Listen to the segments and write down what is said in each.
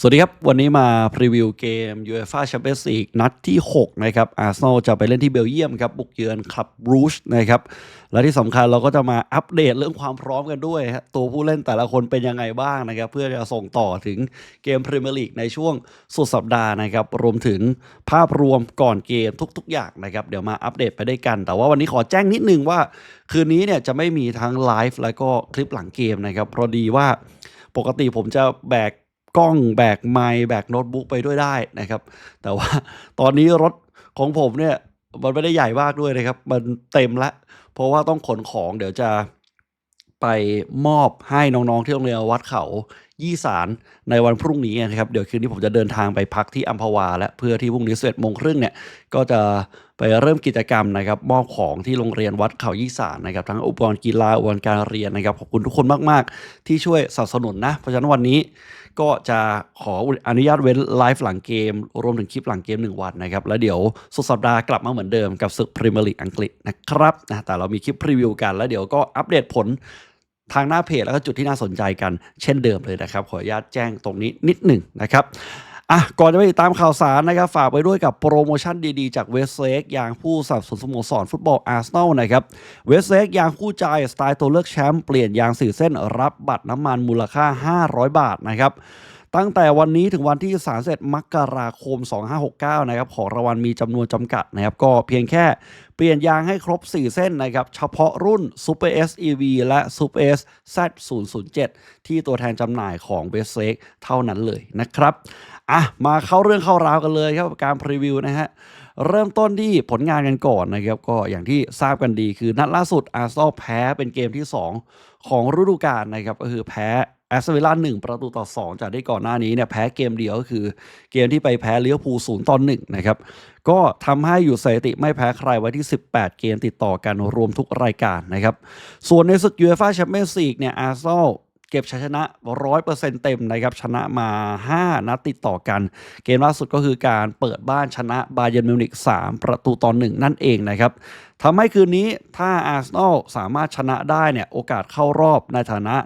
สวัสดีครับ วันนี้มาพรีวิวเกม UEFA Champions League นัดที่ 6 นะครับอาร์เซนอลจะไปเล่นที่เบลเยียมครับ บุกเยือนคลับรูชนะครับ และที่สำคัญเราก็จะมาอัปเดตเรื่องความพร้อมกันด้วย ตัวผู้เล่นแต่ละคนเป็นยังไงบ้างนะครับ เพื่อจะส่งต่อถึงเกมพรีเมียร์ลีกในช่วงสุดสัปดาห์นะครับ รวมถึงภาพรวมก่อนเกมทุกๆ อย่างนะครับ เดี๋ยวมาอัปเดตไปด้วยกัน แต่ว่าวันนี้ขอแจ้งนิดนึงว่า คืนนี้เนี่ยจะไม่มีทั้งไลฟ์แล้วก็คลิปหลังเกมนะครับเพราะดีว่าปกติผมจะแบก กล้องแบกไมค์แบกโน้ตบุ๊กไปด้วยได้นะครับ แต่ว่าตอนนี้รถของผมเนี่ยมันไม่ได้ใหญ่มากด้วยนะครับ มันเต็มแล้วเพราะว่าต้องขนของเดี๋ยวจะไปมอบให้น้องๆที่โรงเรียนวัดเขายี่สารในวันพรุ่งนี้นะครับ เดี๋ยวคืนนี้ผมจะเดินทางไปพักที่อัมพวา และเพื่อที่พรุ่งนี้เสร็จโมงครึ่งเนี่ยก็จะไปเริ่มกิจกรรมนะครับ มอบของที่โรงเรียนวัดเขายี่สารนะครับทั้งอุปกรณ์กีฬาอุปกรณ์การเรียนนะครับขอบคุณทุกคนมาก ๆ ที่ช่วยสนับสนุนนะเพราะฉะนั้นวันนี้ ก็จะขออนุญาตเว้นไลฟ์หลังเกม รวมถึงคลิปหลังเกม 1 วันนะครับ แล้วเดี๋ยวสุดสัปดาห์กลับมาเหมือนเดิมกับศึกพรีเมียร์ลีกอังกฤษนะครับนะแต่เรามีคลิปพรีวิวกัน แล้วเดี๋ยวก็อัปเดตผลทางหน้าเพจแล้วก็จุดที่น่าสนใจกันเช่นเดิมเลยนะครับ ขออนุญาตแจ้งตรงนี้นิดหนึ่งนะครับ อะก่อนจะไปติดตามข่าวสารนะครับ ฝากไปด้วยกับโปรโมชั่นดีๆ จากเวสเล็กอย่างผู้สับสนุนสโมสรฟุตบอลอาร์เซนอลนะครับเวสเล็กยางคู่ใจสไตล์ตัวเลือกแชมป์เปลี่ยนยางสี่เส้นรับบัตรน้ำมันมูลค่า 500 บาทนะครับ ตั้งแต่วันนี้ถึงวันที่31มกราคม 2569 นะครับ ของรางวัลมีจำนวนจำกัดนะครับ ก็เพียงแค่เปลี่ยนยางให้ครบ 4 เส้นนะครับ เฉพาะรุ่น Super S EV และ Super S Z007 ที่ตัวแทนจำหน่ายของ w e s t l a k e เท่านั้นเลยนะครับ อะ มาเข้าเรื่องเข้าราวกันเลยครับกับการพรีวิวนะฮะเริ่มต้นที่ผลงานกันก่อนนะครับ ก็อย่างที่ทราบกันดีคือนัดล่าสุดอาร์เซนอลแพ้เป็นเกมที่ 2 ของฤดูกาลนะครับ ก็คือแพ้ แอสตันวิลล่าหนึ่งประตูต่อ 2 จากที่ก่อนหน้านี้เนี่ยแพ้เกมเดียวก็คือเกมที่ไปแพ้เลี้ยวภูศูนย์ตอนหนึ่งนะครับ ก็ทำให้อยู่สถิติไม่แพ้ใครไว้ที่ 18 เกมติดต่อกันรวมทุกรายการนะครับ ส่วนในศึกยูเอฟ่าแชมเปี้ยนส์ลีกเนี่ยอาร์เซนอลเก็บชัยชนะ 100%เต็มนะครับ ชนะมา 5 นัดติดต่อกัน เกมล่าสุดก็คือการเปิดบ้านชนะบาเยนมิวนิก3 ประตูต่อ1นั่นเองนะครับทำให้คืนนี้ถ้าอาร์เซนอลสามารถชนะได้เนี่ยโอกาสเข้ารอบในฐานะ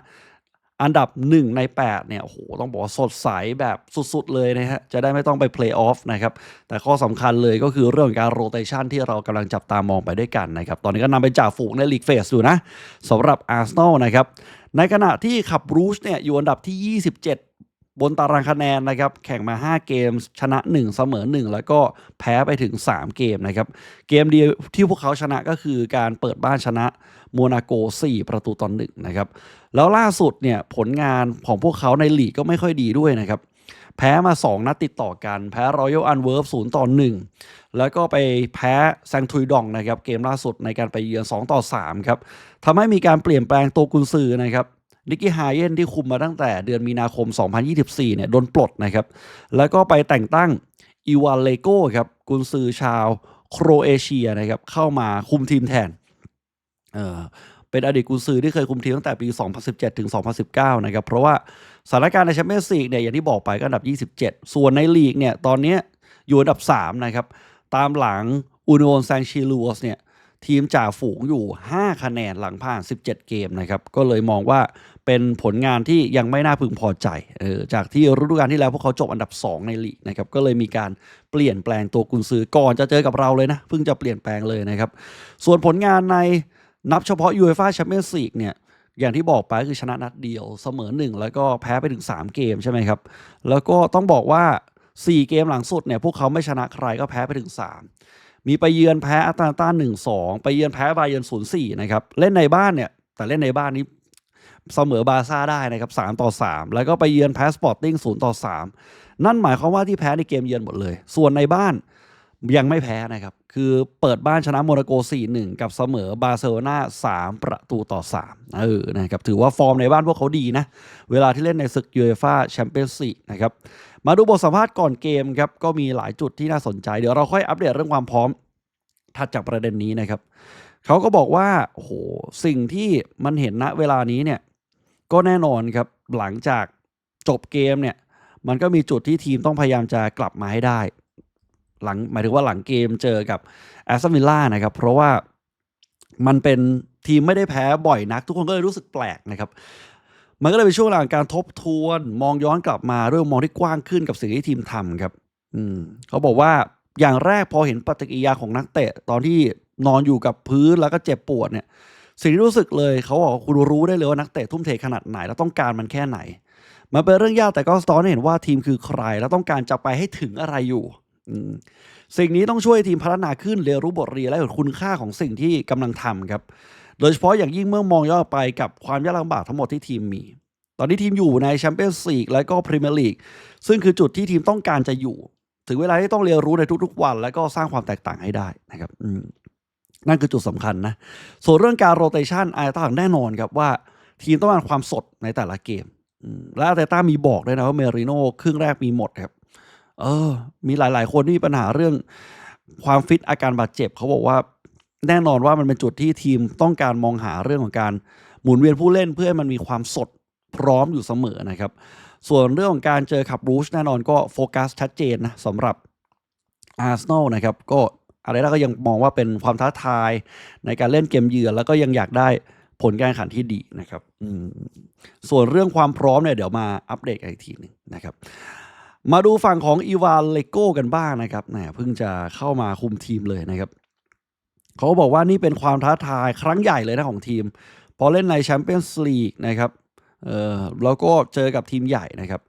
อันดับ 1 ใน 8 เนี่ย โอ้โห ต้องบอกว่าสดใสแบบสุด ๆ เลยนะฮะ จะได้ไม่ต้องไปเพลย์ออฟนะครับ แต่ข้อสำคัญเลยก็คือเรื่องการโรเตชันที่เรากำลังจับตามองไปด้วยกันนะครับ ตอนนี้ก็นำไปจ่าฝูงในลีกเฟสอยู่นะสำหรับอาร์เซนอลนะครับ ในขณะที่ขับรูชเนี่ยอยู่อันดับที่ 27 บนตารางคะแนนนะครับ แข่งมา 5 เกม ชนะ 1 เสมอ 1 แล้วก็แพ้ไปถึง 3 เกมนะครับ เกมเดียวที่พวกเขาชนะก็คือการเปิดบ้านชนะโมนาโก 4 ประตูต่อหนึ่งนะครับ แล้วล่าสุดเนี่ยผลงานของพวกเขาในลีกก็ไม่ค่อยดีด้วยนะครับ แพ้มา 2 นัดติดต่อกัน แพ้รอยัลอันเวิร์ฟ0ต่อ1แล้วก็ไปแพ้แซงทุยดองนะครับ เกมล่าสุดในการไปเยือน 2 ต่อ3ครับทำให้มีการเปลี่ยนแปลงตัวกุนซือนะครับ นิกกี้ไฮเยนที่คุมมาตั้งแต่เดือนมีนาคม 2024 เนี่ยโดนปลดนะครับ แล้วก็ไปแต่งตั้งอีวานเลโก้ครับกุนซือชาวโครเอเชียนะครับเข้ามาคุมทีมแทน เออเป็นอดีตกุนซือที่เคยคุมทีมตั้งแต่ปี 2017 ถึง 2019 นะครับ เพราะว่าสถานการณ์ในแชมเปี้ยนส์ลีกเนี่ยอย่างที่บอกไปก็อันดับ 27 ส่วนในลีกเนี่ยตอนนี้อยู่อันดับ 3 นะครับ ตามหลังอูน o นแซงชิลูสเนี่ย ทีมจ่าฝูงอยู่ 5 คะแนนหลังผ่าน 17 เกมนะครับ ก็เลยมองว่าเป็นผลงานที่ยังไม่น่าพึงพอใจออจากที่ฤดูกาลที่แล้วพวกเขาจบอันดับ 2 ในลีกนะครับ ก็เลยมีการเปลี่ยนแปลงตัวกุนซือก่อนจะเจอกับเราเลยนะ เพิ่งจะเปลี่ยนแปลงเลยนะครับ ส่วนผลงานในนับเฉพาะ UEFA Champions League เนี่ยอย่างที่บอกไปคือชนะนัดเดียวเสมอ 1 แล้วก็แพ้ไปถึง 3 เกมใช่ไหมครับ แล้วก็ต้องบอกว่า 4 เกมหลังสุดเนี่ยพวกเขาไม่ชนะใครก็แพ้ไปถึง 3 มีไปเยือนแพ้อัตแลนตา1-2ไปเยือนแพ้บาเยิร์น0-4นะครับเล่นในบ้านเนี่ย แต่เล่นในบ้านนี้เสมอบาซ่าได้นะครับ3ต่อ3แล้วก็ไปเยือนแพ้สปอร์ติ้ง0ต่อ3นั่นหมายความว่าที่แพ้ในเกมเยือนหมดเลย ส่วนในบ้านยังไม่แพ้นะครับ คือเปิดบ้านชนะโมนาโก 4-1 กับเสมอบาร์เซโลนา3 ประตูต่อ 3 เออนะครับถือว่าฟอร์มในบ้านพวกเขาดีนะ เวลาที่เล่นในศึกยูเอฟ่าแชมเปี้ยนส์ลีกนะครับ มาดูบทสัมภาษณ์ก่อนเกมครับก็มีหลายจุดที่น่าสนใจ เดี๋ยวเราค่อยอัปเดตเรื่องความพร้อมถัดจากประเด็นนี้นะครับเขาก็บอกว่าโอ้โหสิ่งที่มันเห็นณเวลานี้เนี่ยก็แน่นอนครับหลังจากจบเกมเนี่ยมันก็มีจุดที่ทีมต้องพยายามจะกลับมาให้ได้ หลังหมายถึงว่าหลังเกมเจอกับแอสตันวิลล่านะครับเพราะว่ามันเป็นทีมไม่ได้แพ้บ่อยนัก ทุกคนก็เลยรู้สึกแปลกนะครับ มันก็เลยเป็นช่วงเวลาของการทบทวน มองย้อนกลับมาด้วยมุมมองที่กว้างขึ้นกับสิ่งที่ทีมทำครับ อืมเขาบอกว่าอย่างแรกพอเห็นปฏิกิริยาของนักเตะ ตอนที่นอนอยู่กับพื้นแล้วก็เจ็บปวดเนี่ย สิ่งที่รู้สึกเลยเขาบอกคุณรู้ได้เลยว่านักเตะทุ่มเทขนาดไหน แล้วต้องการมันแค่ไหน มันเป็นเรื่องยากแต่ก็สะท้อนเห็นว่าทีมคือใคร แล้วต้องการจะไปให้ถึงอะไรอยู่อืสิ่งนี้ต้องช่วยทีมพัฒนาขึ้นเรียนรู้บทเรียนและเห็นคุณค่าของสิ่งที่กำลังทำครับ โดยเฉพาะอย่างยิ่งเมื่อมองย้อนไปกับความยากลำบากทั้งหมดที่ทีมมี ตอนนี้ทีมอยู่ในแชมเปี้ยนส์ลีกและก็พรีเมียร์ลีกซึ่งคือจุดที่ทีมต้องการจะอยู่ ถึงเวลาที่ต้องเรียนรู้ในทุกๆวัน และก็สร้างความแตกต่างให้ได้นะครับนั่นคือจุดสำคัญนะ ส่วนเรื่องการโรเตชันอาต้าแน่นอนครับว่า ทีมต้องการความสดในแต่ละเกม และอาต้ามีบอกด้วยนะว่าเมริโน่ครึ่งแรกมีหมดครับ เออ มีหลาย ๆ คนที่มีปัญหาเรื่องความฟิตอาการบาดเจ็บ เขาบอกว่า แน่นอนว่ามันเป็นจุดที่ทีมต้องการมองหาเรื่องของการหมุนเวียนผู้เล่นเพื่อให้มันมีความสดพร้อมอยู่เสมอนะครับ ส่วนเรื่องของการเจอขับรูชแน่นอนก็โฟกัสชัดเจนนะสำหรับอาร์เซนอลนะครับ ก็อะไรแล้วก็ยังมองว่าเป็นความท้าทายในการเล่นเกมเยือนแล้วก็ยังอยากได้ผลการแข่งขันที่ดีนะครับส่วนเรื่องความพร้อมเนี่ยเดี๋ยวมาอัปเดตอีกทีหนึ่งนะครับมาดูฝั่งของอีวานเลโก้กันบ้างนะครับแหมเพิ่งจะเข้ามาคุมทีมเลยนะครับ เขาบอกว่านี่เป็นความท้าทายครั้งใหญ่เลยนะของทีม พอเล่นในแชมเปี้ยนส์ลีกนะครับเออแล้วก็เจอกับทีมใหญ่นะครับ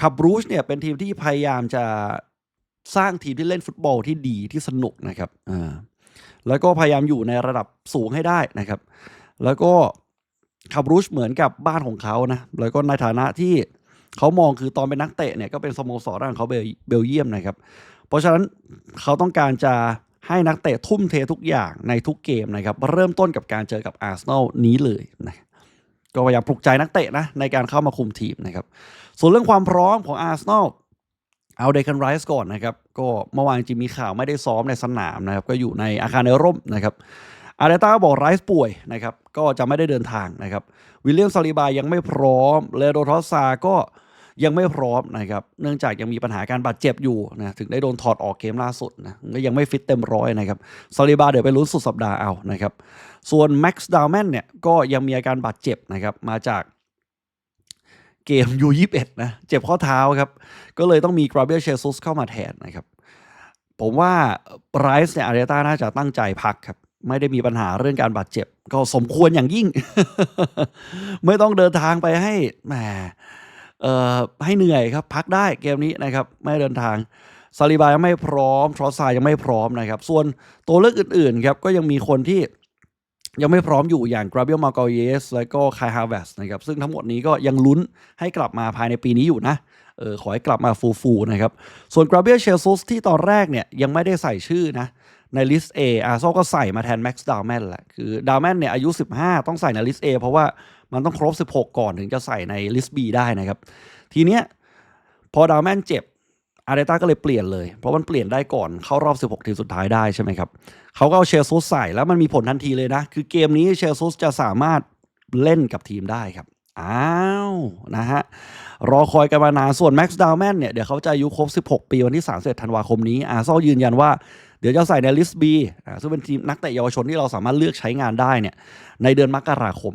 ขับรูชเนี่ยเป็นทีมที่พยายามจะสร้างทีมที่เล่นฟุตบอลที่ดีที่สนุกนะครับอ่าแล้วก็พยายามอยู่ในระดับสูงให้ได้นะครับ แล้วก็ขับรูชเหมือนกับบ้านของเขานะ แล้วก็ในฐานะที่เขามองคือตอนเป็นนักเตะเนี่ยก็เป็นสโมสรของเขาเบลเบลเยียมนะครับ เพราะฉะนั้นเขาต้องการจะ ให้นักเตะทุ่มเททุกอย่างในทุกเกมนะครับเริ่มต้นกับการเจอกับอาร์เซนอลนี้เลยนะก็พยายามปลุกใจนักเตะนะในการเข้ามาคุมทีมนะครับส่วนเรื่องความพร้อมของอาร์เซนอลเอาเดคันไรส์ก่อนนะครับก็เมื่อวานจริงมีข่าวไม่ได้ซ้อมในสนามนะครับก็อยู่ในอาคารในร่มนะครับอาร์เตต้าก็บอกไรส์ป่วยนะครับก็จะไม่ได้เดินทางนะครับวิลเลียมซาลิบายังไม่พร้อมเลโดทอสซาก็ ยังไม่พร้อมนะครับเนื่องจากยังมีปัญหาการบาดเจ็บอยู่นะถึงได้โดนถอดออกเกมล่าสุดนะก็ยังไม่ฟิตเต็มร้อยนะครับซาลิบาเดี๋ยวไปลุ้นสุดสัปดาห์เอานะครับส่วนแม็กซ์ดาวแมนเนี่ยก็ยังมีอาการบาดเจ็บนะครับมาจากเกมยูยี่สิบเอ็ดนะเจ็บข้อเท้าครับ ก็เลยต้องมีกราเบียเชซุสเข้ามาแทนนะครับผมว่าไรส์เนี่ยอาร์เตต้าน่าจะตั้งใจพักครับ ไม่ได้มีปัญหาเรื่องการบาดเจ็บ ก็สมควรอย่างยิ่ง ไม่ต้องเดินทางไปให้แหม ให้เหนื่อยครับพักได้เกมนี้นะครับไม่เดินทางซาลิบายังไม่พร้อมทรอสซายยังไม่พร้อมนะครับ ส่วนตัวเลือกอื่นๆครับก็ยังมีคนที่ยังไม่พร้อมอยู่อย่างกราเบียลมาเกเยสและก็คายฮาร์เวสนะครับซึ่งทั้งหมดนี้ก็ยังลุ้นให้กลับมาภายในปีนี้อยู่นะเออขอให้กลับมาฟูลๆนะครับ ส่วนกราเบียลเชลซุสที่ตอนแรกเนี่ยยังไม่ได้ใส่ชื่อนะในลิสต์ A ออาร์ซอลก็ใส่มาแทนแม็กซ์ดาวแมนแหละ คือดาวแมนเนี่ยอายุ 15 ต้องใส่ในลิสต์ A เพราะว่า มันต้องครบ 16 ก่อนถึงจะใส่ในลิสต์ B ได้นะครับ ทีเนี้ยพอดาวแมนเจ็บอาร์เตต้าก็เลยเปลี่ยนเลย เพราะมันเปลี่ยนได้ก่อนเข้ารอบ 16 ทีมสุดท้ายได้ใช่ไหมครับเขาก็เอาเชลซูสใส่แล้วมันมีผลทันทีเลยนะ คือเกมนี้เชลซูสจะสามารถเล่นกับทีมได้ครับ อ้าว นะฮะ รอคอยกันมานานส่วนแม็กซ์ดาวแมนเนี่ย เดี๋ยวเขาจะอายุครบ 16 ปีวันที่31ธันวาคมนี้ อาร์เซอลยืนยันว่าเดี๋ยวจะใส่ในลิสต์ B อ่าซึ่งเป็นทีมนักเตะเยาวชนที่เราสามารถเลือกใช้งานได้เนี่ยในเดือนมกราคม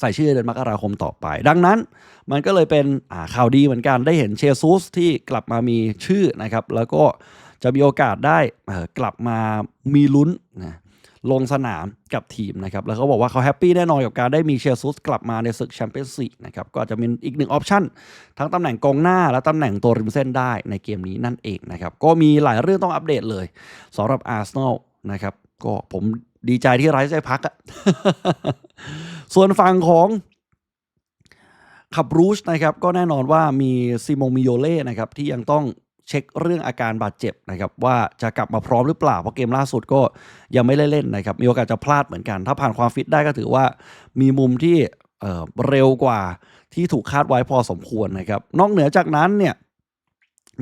ใส่ชื่อเดือนมกราคมต่อไป ดังนั้นมันก็เลยเป็นข่าวดีเหมือนกันได้เห็นเชซุสที่กลับมามีชื่อนะครับ แล้วก็จะมีโอกาสได้กลับมามีลุ้นนะลงสนามกับทีมนะครับ แล้วเขาบอกว่าเขาแฮปปี้แน่นอนกับการได้มีเชซุสกลับมาในศึกแชมเปี้ยนส์ลีกนะครับ ก็จจะเป็นอีกหนึ่งออปชั่นทั้งตำแหน่งกองหน้าและตำแหน่งตัวริมเส้นได้ในเกมนี้นั่นเองนะครับ ก็มีหลายเรื่องต้องอัปเดตเลยสำหรับอาร์เซนอลนะครับ ก็ผม ดีใจที่ไรซ์ได้พักอะส่วนฝั่งของขับรูชนะครับก็แน่นอนว่ามีซิโมมิโยเล่นะครับที่ยังต้องเช็คเรื่องอาการบาดเจ็บนะครับว่าจะกลับมาพร้อมหรือเปล่า เพราะเกมล่าสุดก็ยังไม่ได้เล่นนะครับ มีโอกาสจะพลาดเหมือนกัน ถ้าผ่านความฟิตได้ก็ถือว่ามีมุมที่เเร็วกว่าที่ถูกคาดไว้พอสมควรนะครับ นอกเหนือจากนั้นเนี่ย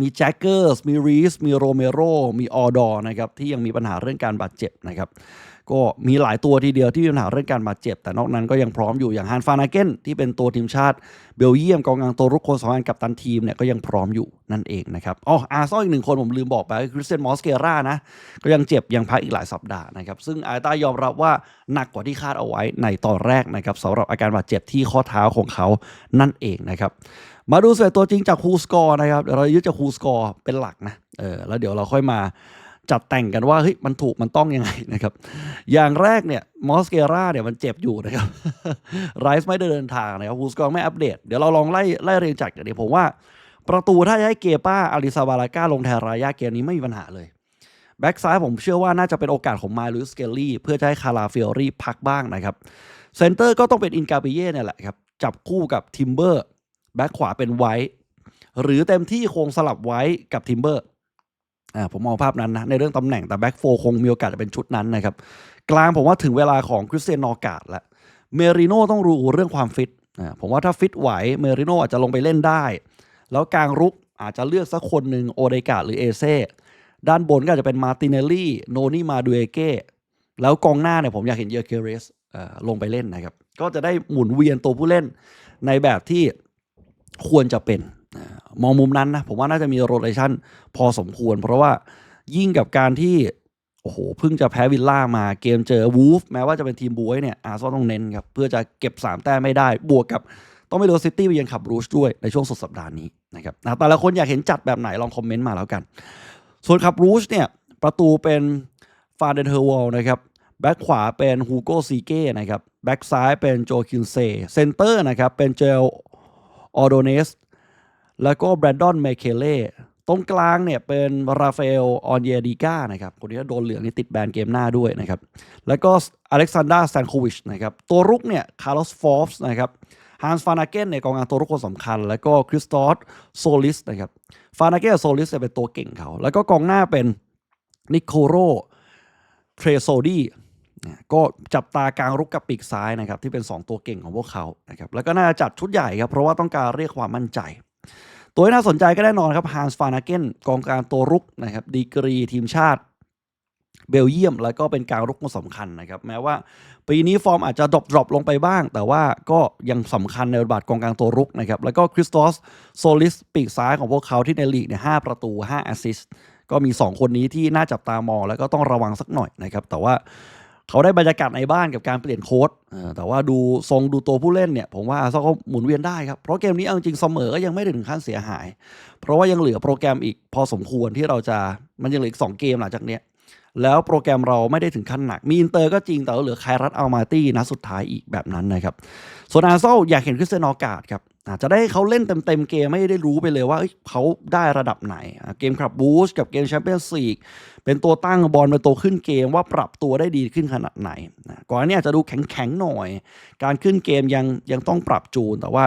มีแจ็คเกอร์สมีรีสมีโรเมโรมีออดอร์นะครับที่ยังมีปัญหาเรื่องการบาดเจ็บนะครับ ก็มีหลายตัวทีเดียวที่มีปัญหาเรื่องการบาดเจ็บ แต่นอกนั้นก็ยังพร้อมอยู่อย่างฮันฟานาเกนที่เป็นตัวทีมชาติเบลเยียมกองกลางตัวรุกคนสำคัญกับตันทีมเนี่ยก็ยังพร้อมอยู่นั่นเองนะครับอ๋ออาร์ซอลอีกหนึ่งคนผมลืมบอกไปคริสเตียนมอสเกรานะก็ยังเจ็บยังพักอีกหลายสัปดาห์นะครับซึ่งอาร์ต้ายอมรับว่าหนักกว่าที่คาดเอาไว้ในตอนแรกนะครับสำหรับอาการบาดเจ็บที่ข้อเท้าของเขานั่นเองนะครับมาดูสเตตัวจริงจากคูสกอร์นะครับเดี๋ยวเรายึดจากคูสกอร์เป็นหลักนะเออแล้วเดี๋ยวเราค่อยมา จัดแต่งกันว่าเฮ้ยมันถูกมันต้องยังไงนะครับ อย่างแรกเนี่ยมอสเกราเนี่ยมันเจ็บอยู่นะครับไรส์ไม่ได้เดินทางนะครับฮูสกองไม่อัปเดต เดี๋ยวเราลองไล่ไล่เรียงจากเดี๋ยวผมว่า ประตูถ้าจะให้เกป้าอาริซาบาลาก้าลงแทนรายาเกมนี้ไม่มีปัญหาเลยแบ็กซ้ายผมเชื่อว่าน่าจะเป็นโอกาสของมาลูสเกลลี่เพื่อจะให้คาราเฟลรี่พักบ้างนะครับเซนเตอร์ก็ต้องเป็นอินกาเบเย่เนี่ยแหละครับจับคู่กับทิมเบอร์แบ็กขวาเป็นไวท์หรือเต็มที่คงสลับไว้กับทิมเบอร์ อ่าผมมองภาพนั้นนะในเรื่องตำแหน่งแต่แบ็กโฟคงมีโอกาสจะเป็นชุดนั้นนะครับกลางผมว่าถึงเวลาของคริสเตียนนอร์กาดแล้วเมริโน่ต้องรู้เรื่องความฟิตอ่าผมว่าถ้าฟิตไหวเมริโน่อาจจะลงไปเล่นได้ แล้วกลางรุกอาจจะเลือกสักคนหนึ่งโอเดกาหรือเอเซ่ด้านบนก็อาจจะเป็นมาติเนลลี่โนนี่มาดูเอเก้แล้วกองหน้าเนี่ยผมอยากเห็นเยอร์เคเรสลงไปเล่นนะครับ ก็จะได้หมุนเวียนตัวผู้เล่นในแบบที่ควรจะเป็น มองมุมนั้นนะ ผมว่าน่าจะมีโรเ t ชันพอสมควร เพราะว่ายิ่งกับการที่โอ้โหเพิ่งจะแพ้วิลล่ามาเกมเจอวูฟแม้ว่าจะเป็นทีมบวยเนี่ยอาร์ซอนต้องเน้นครับ เพื่อจะเก็บ 3 แต้มไม่ได้ บวกกับต้องไปดูซิตี้ไปยังขับรูชด้วยในช่วงสุดสัปดาห์นี้นะครับนะแต่ละคนอยากเห็นจัดแบบไหนลองคอมเมนต์มาแล้วกัน ส่วนขับรูชเนี่ยประตูเป็นฟาเดนเฮอร์วอลนะครับแบ็กขวาเป็นฮูโกซีเก้นะครับแบ็กซ้ายเป็นโจคินเซเซนเตอร์นะครับเป็นเจลออโดเนส แล้วก็แบรนดอนเมเคเล่ตรงกลางเนี่ยเป็นราฟาเอลออนเยดิก้านะครับคนนี้โดนเหลืองนี่ติดแบนเกมหน้าด้วยนะครับ แล้วก็อเล็กซานดราสแตนโควิชนะครับ ตัวรุกเนี่ยคาร์ลอสฟอร์ฟส์นะครับฮันส์ฟานาเกนในยกองกลางตัวรุกคนสำคัญ แล้วก็คริสตอสโซลิสนะครับฟานาเกนโซลิสเนี่ยเป็นตัวเก่งเขา แล้วก็กองหน้าเป็นนิโคโรเทรโซดีก็จับตากลางรุกกับปีกซ้ายนะครับที่เป็น 2 ตัวเก่งของพวกเขานะครับแล้วก็น่าจะจัดชุดใหญ่ครับเพราะว่าต้องการเรียกความมั่นใจ ตัวที่น่าสนใจก็แน่นอนครับฮันส์ฟานาเกนกองกลางตัวรุกนะครับดีกรีทีมชาติเบลเยียม แล้วก็เป็นกางรุกคนสำคัญนะครับ แม้ว่า ปีนี้ฟอร์มอาจจะดรอปดรอปลงไปบ้าง แต่ว่าก็ยังสำคัญในบทบาทกองกลางตัวรุกนะครับ แล้วก็คริสตอสโซลิสปีกซ้ายของพวกเขาที่ในลีกเนี่ยหประตู5แอสซิสต์ก็มี 2 คนนี้ที่น่าจับตามองแล้วก็ต้องระวังสักหน่อยนะครับ แต่ว่า เขาได้บรรยากาศในบ้านกับการเปลี่ยนโค้ดแต่ว่าดูทรงดูตัวผู้เล่นเนี่ย ผมว่าอาร์เซนอลก็หมุนเวียนได้ครับ เพราะเกมนี้เอาจริงเสมอก็ยังไม่ถึงขั้นเสียหาย เพราะว่ายังเหลือโปรแกรมอีกพอสมควรที่เราจะมันยังเหลืออีก2เกมหลังจากเนี้ยแล้วโปรแกรมเราไม่ได้ถึงขั้นหนัก มีอินเตอร์ก็จริงแต่เหลือคายรัตอัลมาตี้นะสุดท้ายอีกแบบนั้นนะครับส่วนอาร์เซนอลอยากเห็นคริสเตียนอากาศครับ อาจจะได้เขาเล่นเต็มๆเกมไม่ได้รู้ไปเลยว่าเขาได้ระดับไหน เกมครับบูสกับเกมแชมเปี้ยนส์ลีกเป็นตัวตั้งบอลเป็นตัวขึ้นเกมว่าปรับตัวได้ดีขึ้นขนาดไหนนะก่อนนี้อาจจะดูแข็งๆหน่อย การขึ้นเกมยังยังต้องปรับจูนแต่ว่า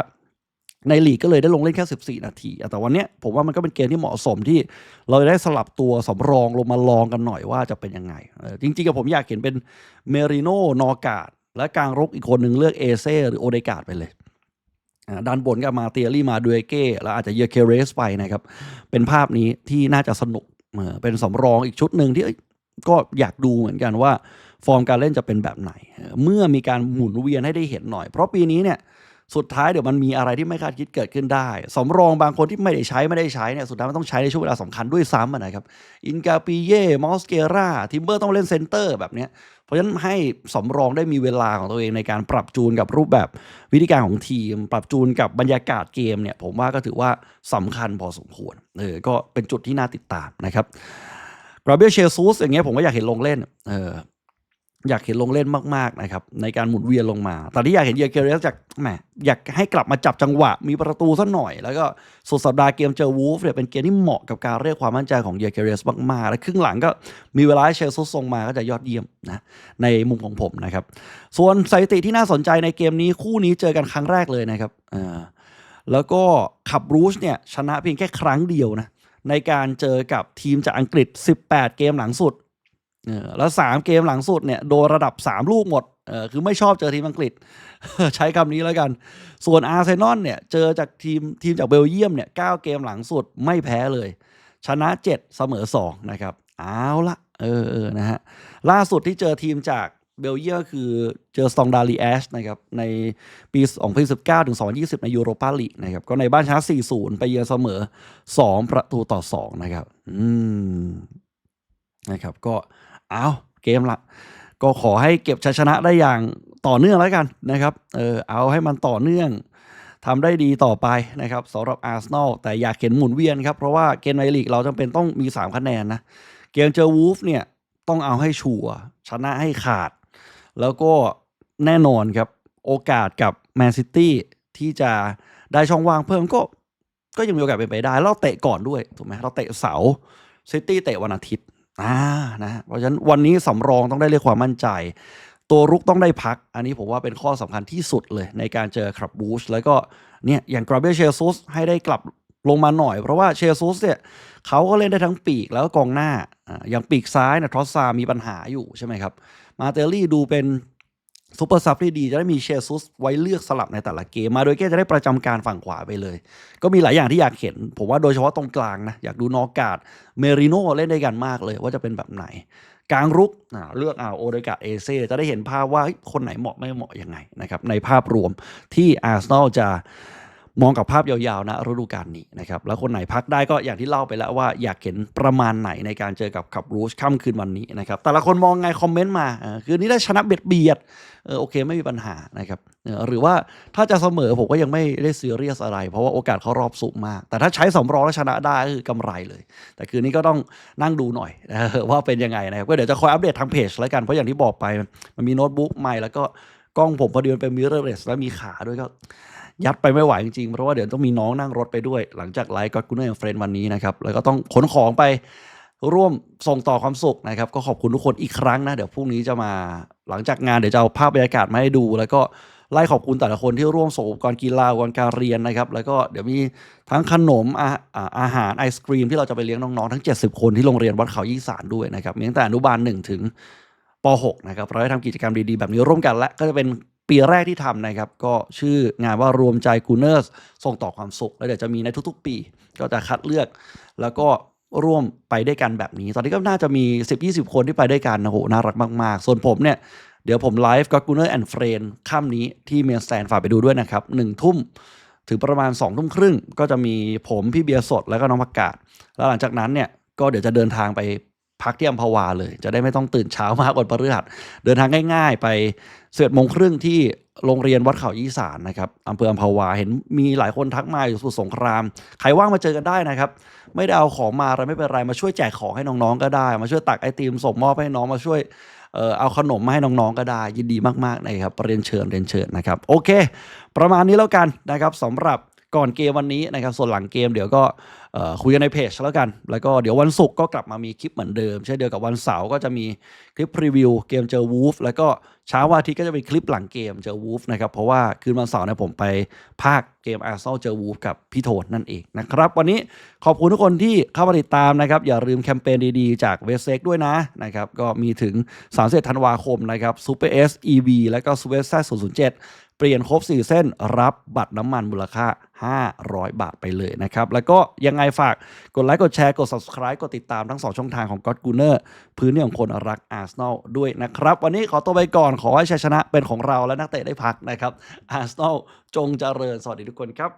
ในลีกก็เลยได้ลงเล่นแค่ 14 นาที แต่วันนี้ผมว่ามันก็เป็นเกมที่เหมาะสมที่เราได้สลับตัวสำรองลงมาลองกันหน่อยว่าจะเป็นยังไง จริงๆกับผมอยากเห็นเป็นเมริโนนอกาดและกลางรกอีกคนหนึ่งเลือกเอเซ่หรือโอเดกาดไปเลย ด้านบนก็มาเตียรี่มาดูเอเก้แล้วอาจจะเยอเคเรสไปนะครับ เป็นภาพนี้ที่น่าจะสนุกเป็นสำรองอีกชุดหนึ่งที่ก็อยากดูเหมือนกันว่า ฟอร์มการเล่นจะเป็นแบบไหน เมื่อมีการหมุนเวียนให้ได้เห็นหน่อย เพราะปีนี้เนี่ย สุดท้ายเดี๋ยวมันมีอะไรที่ไม่คาดคิดเกิดขึ้นได้สำรองบางคนที่ไม่ได้ใช้ไม่ได้ใช้เนี่ยสุดท้ายมันต้องใช้ในช่วงเวลาสำคัญด้วยซ้ำนะครับอินกาปิเย่มอสเกราทิมเบอร์ต้องเล่นเซนเตอร์แบบเนี้ยเพราะฉะนั้นให้สำรองได้มีเวลาของตัวเองในการปรับจูนกับรูปแบบวิธีการของทีม ปรับจูนกับบรรยากาศเกมเนี่ยผมว่าก็ถือว่าสำคัญพอสมควรเออก็เป็นจุดที่น่าติดตามนะครับกราเบียเชซูสอย่างเงี้ยผมก็อยากเห็นลงเล่นเออ อยากเห็นลงเล่นมากๆนะครับในการหมุนเวียนลงมา แต่ที่อยากเห็นเยอร์เกเรสจากแหมอยากให้กลับมาจับจังหวะ มีประตูสักหน่อย แล้วก็สุดสัปดาห์เกมเจอวูฟเนี่ยเป็นเกมที่เหมาะกับการเรียกความมั่นใจของเยอร์เกเรสมากๆ และครึ่งหลังก็มีเวลาให้เชลซุสส่งมาก็จะยอดเยี่ยมนะในมุมของผมนะครับ ส่วนสถิติที่น่าสนใจในเกมนี้คู่นี้เจอกันครั้งแรกเลยนะครับอ่าแล้วก็ขับรูชเนี่ยชนะเพียงแค่ครั้งเดียวนะในการเจอกับทีมจากอังกฤษ 18 เกมหลังสุด แล้วสามเกมหลังสุดเนี่ยโดนระดับ 3 ลูกหมดเออคือไม่ชอบเจอทีมอังกฤษ ใช้คำนี้แล้วกัน ส่วนอาร์เซนอลเนี่ยเจอจากทีมทีมจากเบลเยียมเนี่ยเเกมหลังสุดไม่แพ้เลย ชนะ 7 เสมอ 2 นะครับเอาละเออเออนะฮะล่าสุดที่เจอทีมจากเบลเยียมคือเจอสตองดาลีแอชนะครับในปี 2019ถึง2020 ในยูโรปาลีกนะครับก็ในบ้านชนะ 4-0 ไปเยือนเสมอ 2 ประตูต่อ 2 นะครับ อืมนะครับก็ อาเกมละก็ขอให้เก็บชัยชนะได้อย่างต่อเนื่องแล้วกันนะครับ เออเอาให้มันต่อเนื่องทำได้ดีต่อไปนะครับสำหรับอาร์เซนอลแต่อยากเห็นหมุนเวียนครับ เพราะว่าเกมในลีกเราจำเป็นต้องมี 3 คะแนนนะ เกมเจอวูฟเนี่ยต้องเอาให้ชัวร์ชนะให้ขาด แล้วก็แน่นอนครับ โอกาสกับแมนซิตี้ที่จะได้ช่องว่างเพิ่มก็ ก็ยังมีโอกาสเป็นไปได้ เราเตะก่อนด้วยถูกไหมเราเตะเสาร์ซิตี้เตะวันอาทิตย์ อ่านะเพราะฉะนั้นวันนี้สำรองต้องได้เรียกความมั่นใจ ตัวรุกต้องได้พัก อันนี้ผมว่าเป็นข้อสำคัญที่สุดเลยในการเจอครับบูชแล้วก็เนี่ยอย่างกราเบเชซุสให้ได้กลับลงมาหน่อย เพราะว่าเชซุสเนี่ยเขาก็เล่นได้ทั้งปีกแล้วก็กองหน้าอ่าอย่างปีกซ้ายนะทรอสซามีปัญหาอยู่ใช่ไหมครับ มาเตลลี่ดูเป็น ซูเปอร์ซับที่ดีจะได้มีเชซุสไว้เลือกสลับในแต่ละเกม มาโดยแก้จะได้ประจำการฝั่งขวาไปเลย ก็มีหลายอย่างที่อยากเห็น ผมว่าโดยเฉพาะตรงกลางนะ อยากดูนอกาดเมริโนเล่นได้กันมากเลยว่าจะเป็นแบบไหน กลางรุกเลือกเอาโอเดกาเอเซจะได้เห็นภาพว่าคนไหนเหมาะไม่เหมาะยังไงนะครับในภาพรวมที่อาร์เซนอลจะ มองกับภาพยาวๆนะฤดูกาลนี้นะครับแล้วคนไหนพักได้ก็อย่างที่เล่าไปแล้วว่าอยากเห็นประมาณไหนในการเจอกับขับรูชค่ำคืนวันนี้นะครับแต่ละคนมองไงคอมเมนต์มาคืนนี้ได้ชนะเบียดเบียดเออโอเคไม่มีปัญหานะครับหรือว่าถ้าจะเสมอผมก็ยังไม่ได้ซีเรียสอะไร เพราะว่าโอกาสเขารอบสูงมาก แต่ถ้าใช้สำรองแล้วชนะได้ก็คือกำไรเลย แต่คืนนี้ก็ต้องนั่งดูหน่อยว่าเป็นยังไงนะครับก็เดี๋ยวจะคอยอัปเดตทางเพจแล้วกันเพราะอย่างที่บอกไปมันมีโน้ตบุ๊กใหม่แล้วก็ กล้องผมพอดีมันเป็นมิเรอร์เลสแล้วมีขาด้วยก็ยัดไปไม่ไหวจริงๆ เพราะว่าเดี๋ยวต้องมีน้องนั่งรถไปด้วย หลังจากไลฟ์ก็กูเอร์เฟรนด์วันนี้นะครับ แล้วก็ต้องขนของไปร่วมส่งต่อความสุขนะครับ ก็ขอบคุณทุกคนอีกครั้งนะ เดี๋ยวพรุ่งนี้จะมาหลังจากงานเดี๋ยวจะเอาภาพบรรยากาศมาให้ดู แล้วก็ไล่ขอบคุณแต่ละคนที่ร่วมส่งอุปกรณ์กีฬาอุปกรณ์การเรียนนะครับ แล้วก็เดี๋ยวมีทั้งขนมอาอาอาหารไอศครีมที่เราจะไปเลี้ยงน้องๆทั้ง 70 คนที่โรงเรียนวัดเขายี่สานด้วยนะครับมีตั้งแต่อนุบาล1ถึง .6 นะครับเราได้ทำกิจกรรมดีๆ แบบนี้ร่วมกันและก็จะเป็นปีแรกที่ทำนะครับ ก็ชื่องานว่ารวมใจกูเนอร์สส่งต่อความสุข แล้วเดี๋ยวจะมีในทุกๆ ปี ก็จะคัดเลือก แล้วก็ร่วมไปด้วยกันแบบนี้ ตอนนี้ก็น่าจะมี 10-20 คนที่ไปด้วยกันนะโหน่ารักมาก ๆ ส่วนผมเนี่ยเดี๋ยวผมไลฟ์ก็กูเนอร์แอนด์เฟรนค่ำนี้ที่เมียนแตนฝากไปดูด้วยนะครับหนึ่งทุ่มถึงประมาณ2องทุ่มครึ่ง ก็จะมีผมพี่เบียร์สดแล้วก็น้องประกาศแล้วหลังจากนั้นเนี่ยก็เดี๋ยวจะเดินทางไป พักที่อัมพวาเลย จะได้ไม่ต้องตื่นเช้ามากวันพฤหัสเดินทางง่าย ๆ ไปเสร็จโมงครึ่งที่โรงเรียนวัดเขายี่สานนะครับอำเภออัมพวาเห็นมีหลายคนทักมาอยู่สมุทรสงคราม ใครว่างมาเจอกันได้นะครับ ไม่ได้เอาของมาอะไรไม่เป็นไรมาช่วยแจกของให้น้องๆก็ได้ มาช่วยตักไอติมส่งมอบให้น้องมาช่วยเอาขนมมาให้น้องๆก็ได้ยินดีมากๆนะครับเรียนเชิญเรียนเชิญนะครับโอเค ประมาณนี้แล้วกันนะครับสำหรับก่อนเกมวันนี้นะครับส่วนหลังเกมเดี๋ยวก็คุยกันในเพจแล้วกัน แล้วก็เดี๋ยววันศุกร์ก็กลับมามีคลิปเหมือนเดิม เช่นเดียวกับวันเสาร์ก็จะมีคลิปรีวิวเกมเจอวูฟแล้วก็เช้าวันอาทิตย์ก็จะเป็นคลิปหลังเกมเจอวูฟนะครับ เพราะว่าคืนวันเสาร์เนี่ยผมไปภาคเกมอาร์เซนอลเจอวูฟกับพี่โทนนั่นเองนะครับ วันนี้ขอบคุณทุกคนที่เข้ามาติดตามนะครับ อย่าลืมแคมเปญดีๆ จากเวสเซ็กด้วยนะนะครับก็มีถึง31ธันวาคมนะครับ Super S EV แล้วก็ Super S 007เปลี่ยนครบ 4 เส้นรับบัตรน้ำมันมูลค่า 500 บาทไปเลยนะครับ แล้วก็ยังไงฝาก กดไลค์กดแชร์กด subscribe กดติดตามทั้ง 2 ช่องทางของ God g u n n e r พื้นที่ของคนรักอาร์เซนอลด้วยนะครับ วันนี้ขอตัวไปก่อนขอให้ชัยชนะเป็นของเราและนักเตะได้พักนะครับอาร์เซนอลจงเจริญสวัสดีทุกคนครับ